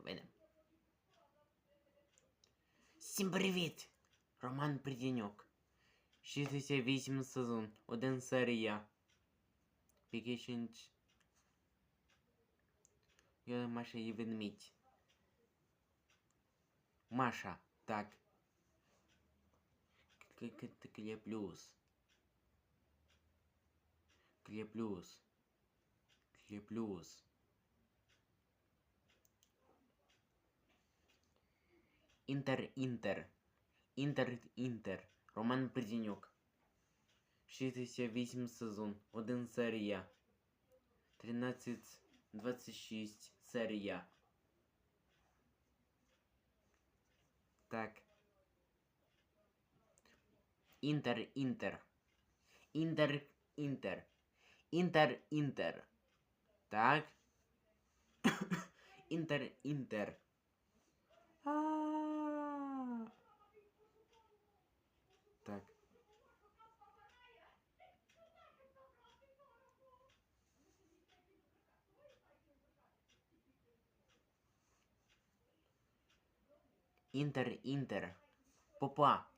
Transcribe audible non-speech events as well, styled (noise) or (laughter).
новини. Всім привіт! Роман Придіньок. 68 сезон, 1 серія. Пікішінч. Я Маша і ведмідь. Маша, так. Клеплюс. Клеплюс. Клеплюс. Інтер, Інтер. Інтер, Інтер. Роман Придінюк. 68 сезон. 1 серія. 13, 26 серія. Так. Інтер, Інтер. Інтер, Інтер. Інтер, Інтер. Так. (coughs) Інтер, Inter, Inter. Popa.